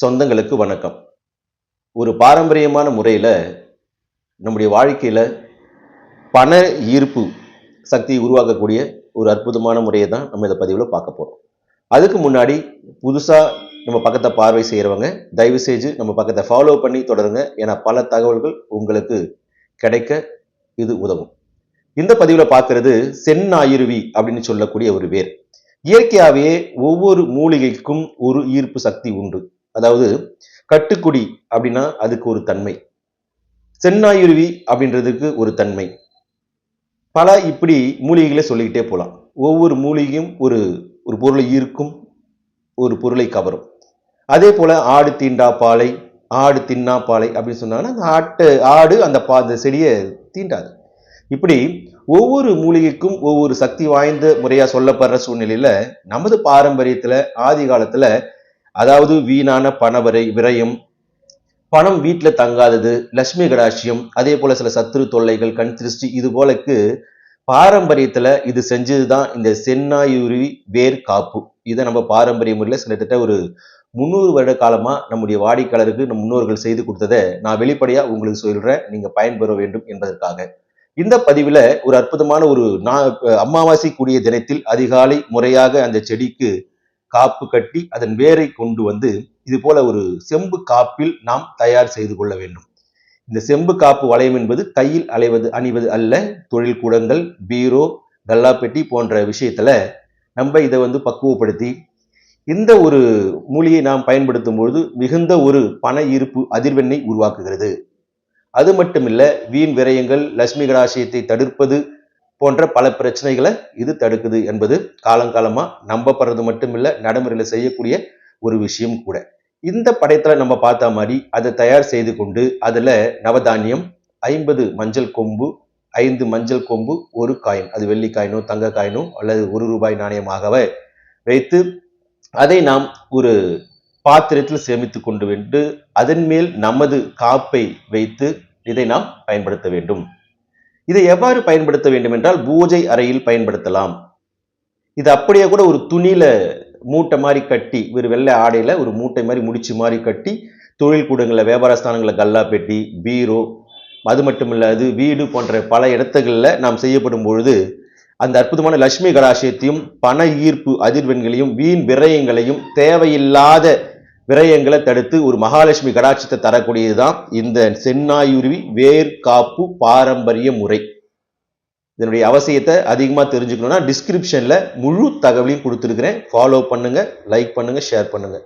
சொந்தங்களுக்கு வணக்கம். ஒரு பாரம்பரியமான முறையில் நம்முடைய வாழ்க்கையில் பண ஈர்ப்பு சக்தியை உருவாக்கக்கூடிய ஒரு அற்புதமான முறையை தான் நம்ம இந்த பதிவில் பார்க்க போகிறோம் அதுக்கு முன்னாடி புதுசாக நம்ம பக்கத்தை பார்வை செய்கிறவங்க தயவு செஞ்சு நம்ம பக்கத்தை ஃபாலோ பண்ணி தொடருங்க. ஏன்னா பல தகவல்கள் உங்களுக்கு கிடைக்க இது உதவும். இந்த பதிவில் பார்க்கறது செந்நாயிருவி அப்படின்னு சொல்லக்கூடிய ஒரு வேர். இயற்கையாகவே ஒவ்வொரு மூலிகைக்கும் ஒரு ஈர்ப்பு சக்தி உண்டு. அதாவது கட்டுக்குடி அப்படின்னா அதுக்கு ஒரு தன்மை. சென்னாயுருவி அப்படின்றதுக்கு ஒரு தன்மை. பல இப்படி மூலிகைகளை சொல்லிக்கிட்டே போகலாம் ஒவ்வொரு மூலிகையும் ஒரு ஒரு பொருளை ஈர்க்கும் ஒரு பொருளை கவரும். அதே போல் ஆடு தீண்டா பாலை ஆடு தின்னா பாலை அப்படின்னு சொன்னாங்கன்னா அந்த ஆட்டு ஆடு அந்த பா அந்த செடியை தீண்டாது. இப்படி ஒவ்வொரு மூலிகைக்கும் ஒவ்வொரு சக்தி வாய்ந்த முறையாக சொல்லப்படுற சூழ்நிலையில் நமது பாரம்பரியத்தில் ஆதி காலத்தில் அதாவது வீணான பணவரை விரயம். பணம் வீட்டில் தங்காதது லட்சுமி கடாட்சியம் அதே போல சில சத்துரு தொல்லைகள் கண் திருஷ்டி இது போலக்கு பாரம்பரியத்தில் இது செஞ்சது தான் இந்த சென்னாயுருவி வேர் காப்பு. இதை நம்ம பாரம்பரிய முறையில் சிலத்திட்ட ஒரு முந்நூறு வருட காலமாக நம்முடைய வாடிக்கையாளருக்கு நம் முன்னோர்கள் செய்து கொடுத்ததை நான் வெளிப்படையாக உங்களுக்கு சொல்கிறேன் நீங்கள் பயன்பெற வேண்டும் என்பதற்காக. இந்த பதிவில் ஒரு அற்புதமான ஒரு நா- அமாவாசை கூடிய தினத்தில் அதிகாலை முறையாக அந்த செடிக்கு காப்பு கட்டி அதன் வேரை கொண்டு வந்து இது போல ஒரு செம்பு காப்பில் நாம் தயார் செய்து கொள்ள வேண்டும். இந்த செம்பு காப்பு வளையம் என்பது கையில் அலைவது அணிவது அல்ல. தொழில் கூடங்கள் பீரோ கல்லாப்பெட்டி போன்ற விஷயத்துல நம்ம இதை வந்து பக்குவப்படுத்தி இந்த ஒரு மூலியை நாம் பயன்படுத்தும் பொழுது மிகுந்த ஒரு பண ஈர்ப்பு அதிர்வெண்ணை உருவாக்குகிறது. அது மட்டுமில்ல வீண் விரயங்கள் லட்சுமி கடாசியத்தை தடுப்பது போன்ற பல பிரச்சனைகளை இது தடுக்குது என்பது காலங்காலமாக நம்பப்படுறது மட்டும் இல்லை நடைமுறையில் செய்யக்கூடிய ஒரு விஷயம் கூட. இந்த படத்தில் நம்ம பார்த்த மாதிரி அதை தயார் செய்து கொண்டு அதில் நவதானியம் ஐம்பது மஞ்சள் கொம்பு ஐந்து மஞ்சள் கொம்பு ஒரு காயின். அது வெள்ளி காயினோ தங்க காயினோ அல்லது ஒரு ரூபாய் நாணயமாகவே வைத்து அதை நாம் ஒரு பாத்திரத்தில் சேமித்து கொண்டு வந்து அதன் மேல் நமது காப்பை வைத்து இதை நாம் பயன்படுத்த வேண்டும். இதை எவ்வாறு பயன்படுத்த வேண்டும் என்றால் பூஜை அறையில் பயன்படுத்தலாம். இது அப்படியே கூட ஒரு துணியில மூட்டை மாதிரி கட்டி ஒரு வெள்ளை ஆடையில ஒரு மூட்டை மாதிரி முடிச்சு மாதிரி கட்டி தொழில் கூடங்களில் வியாபார ஸ்தானங்களில் கல்லா பெட்டி பீரோ அது மட்டும் இல்லாது வீடு போன்ற பல இடத்துகளில் நாம் செய்யப்படும் பொழுது அந்த அற்புதமான லட்சுமி கடாசியத்தையும் பண ஈர்ப்பு அதிர்வெண்களையும் வீண் விரயங்களையும் தேவையில்லாத விரயங்களை தடுத்து ஒரு மகாலட்சுமி கடாட்சத்தை தரக்கூடியது தான் இந்த சென்னாயுருவி வேர் காப்பு பாரம்பரிய முறை. இதனுடைய அவசியத்தை அதிகமாக தெரிஞ்சுக்கணும்னா டிஸ்கிரிப்ஷனில் முழு தகவலையும் கொடுத்துருக்குறேன். ஃபாலோ பண்ணுங்கள் லைக் பண்ணுங்கள் ஷேர் பண்ணுங்கள்